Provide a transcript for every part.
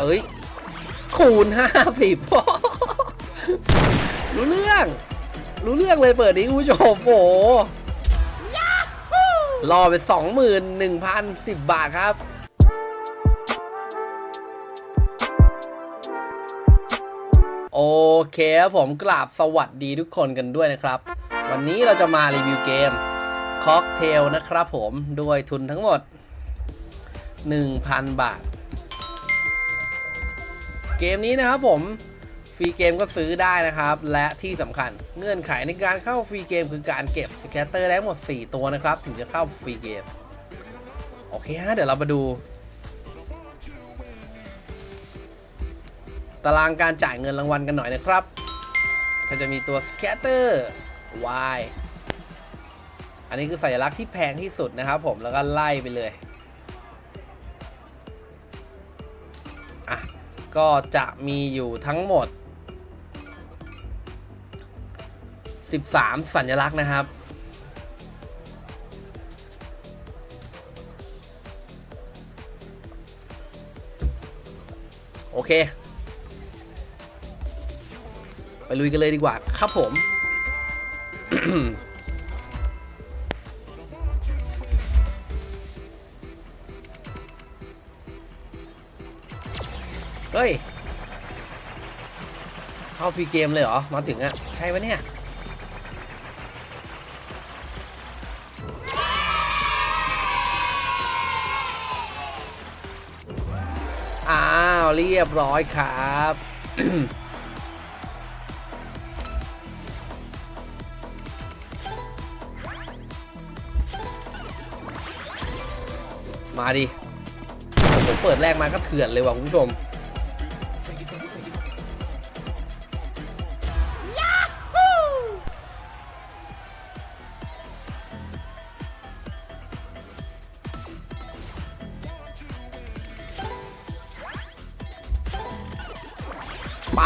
เอ้ย คูณห้าสิบรู้เรื่อง รู้เรื่องเลยเปิดนี้คุณผู้ชมโอ้โหรอไปสองหมื่นหนึ่งพันสิบบาทครับโอเคผมกราบสวัสดีทุกคนกันด้วยนะครับ วันนี้เราจะมารีวิวเกมค็อกเทลนะครับผม ด้วยทุนทั้งหมด 1,000 บาท เกมนี้นะครับผมฟรีเกมก็ซื้อได้นะครับ และที่สำคัญเงื่อนไขในการเข้าฟรีเกมคือการเก็บสแกตเตอร์ได้หมด 4 ตัวนะครับ ถึงจะเข้าฟรีเกม โอเคฮะเดี๋ยวเรามาดู ตารางการจ่ายเงินรางวัลกันหน่อยนะครับ ก็จะมีตัว scatter Y อันนี้คือสัญลักษณ์ที่แพงที่สุดนะครับผมแล้วก็ไล่ไปเลย ก็จะมีอยู่ทั้งหมด 13 สัญลักษณ์นะครับ โอเค ไปลุยกันเลยดีกว่าครับผม ฮ้ย เข้าฟรีเกมเลยเหรอ มาถึงอะใช่ปะเนี่ย อ้าว เรียบร้อยครับมาดิผมเปิดแรกมาก็เถื่อนเลยว่ะคุณผู้ชม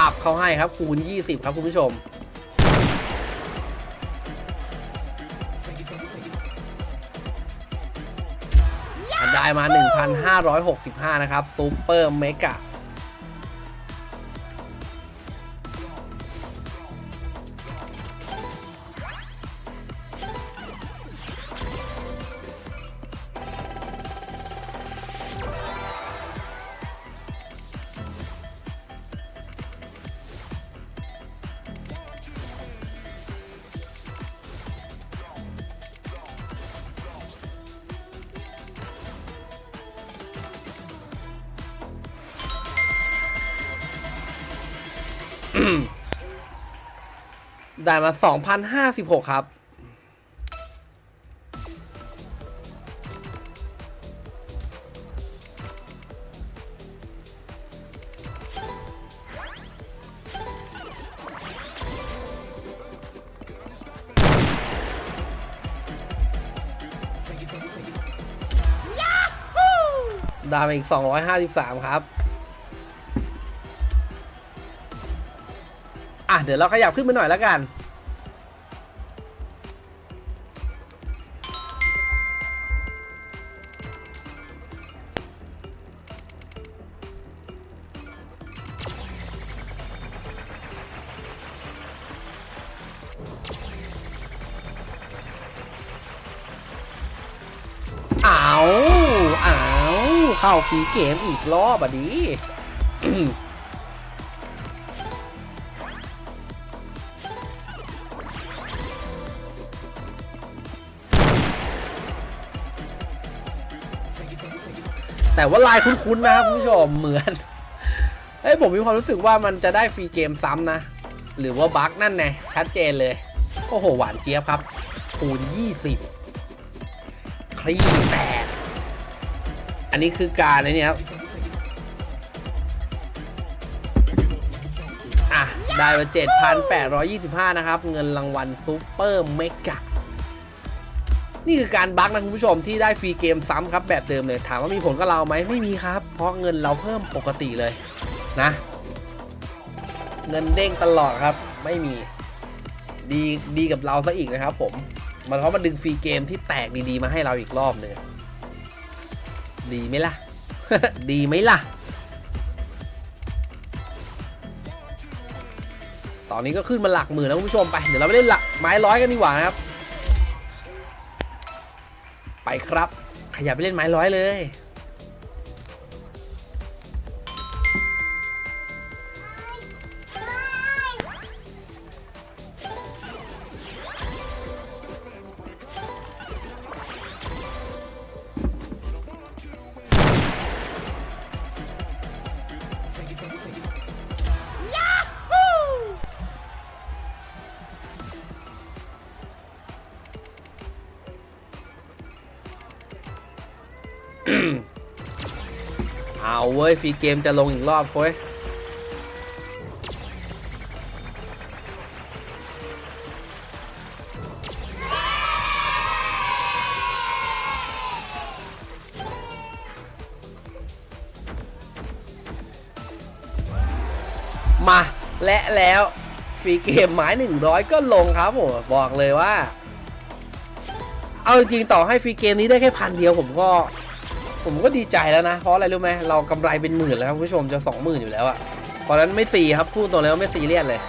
ปับเขาให้ครับคูณ 20 ครับคุณผู้ชมอันได้มา 1,565 นะครับซูเปอร์เมกะ ได้มา2,056ครับได้มาอีก 253 ครับ เดี๋ยวเราขยับขึ้นไปหน่อยแล้วกันอ้าวอ้าเข้าฟรีเกมอีกรอบอะดี แต่ว่าลายคุ้นๆนะครับคุณผู้ชมเหมือนเฮ้ยผมมีความรู้สึกว่ามันจะได้ฟรีเกมซ้ำนะ หรือว่าบั๊กนั่นไงชัดเจนเลยโอ้โหหวานเจี๊ยบครับคูณ20 คลี่แตกอันนี้คือการไอ้นี่ครับอะได้มา7,825 นะครับ เงินรางวัลซูเปอร์เมกะ นี่คือการบั๊กนะคุณผู้ชมที่ได้ฟรีเกมซ้ำครับแบบเติมเลย ถามว่ามีผลกับเราไหมไม่มีครับ เพราะเงินเราเพิ่มปกติเลยนะ เงินเด้งตลอดครับไม่มีดีดีกับเราซะอีกนะครับผมมันเพราะมันดึงฟรีเกมที่แตกดีๆมาให้เราอีกรอบหนึ่งดีไหมล่ะ ดีไหมล่ะ ตอนนี้ก็ขึ้นมาหลักหมื่นแล้วคุณผู้ชมไป เดี๋ยวเราไปเล่นหลักไม้ร้อยกันดีกว่านะครับ ไปครับ ขยับไปเล่นไม้ร้อยเลย เอาเว้ยฟรีเกมจะลงอีกรอบเว้ยมาและแล้วฟรีเกมไม้100 ก็ลงครับผมบอกเลยว่า เอาจริงต่อให้ฟรีเกมนี้ได้แค่พันเดียวผมก็ ผมก็ดีใจแล้วนะ เพราะอะไรรู้ไหมเรากำไรเป็นหมื่นแล้วครับคุณผู้ชมจะสองหมื่นอยู่แล้วอะเพราะนั้นไม่ซีครับพูดตรงเลยว่าไม่ซีเรียสเลย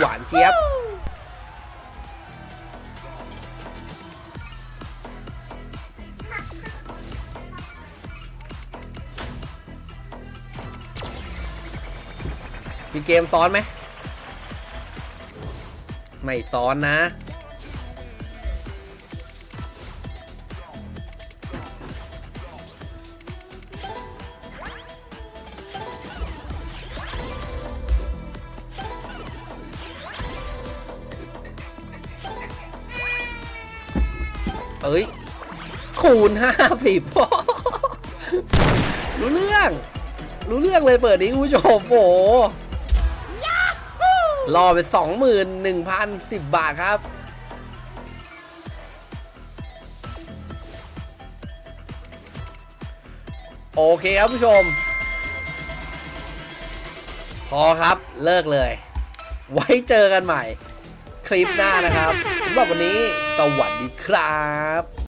หวานเจี๊ยบ มีเกมซ้อนไหม ไม่ซ้อนนะ เอ้ย คูณห้าสิบรู้เรื่อง รู้เรื่องเลยเปิดนี้คุณผู้ชมโอ้โหรอไปสองหมื่นหนึ่งพันสิบบาทครับโอเคครับผู้ชม พอครับเลิกเลย ไว้เจอกันใหม่ คลิปหน้านะครับสำหรับวันนี้ สวัสดีครับ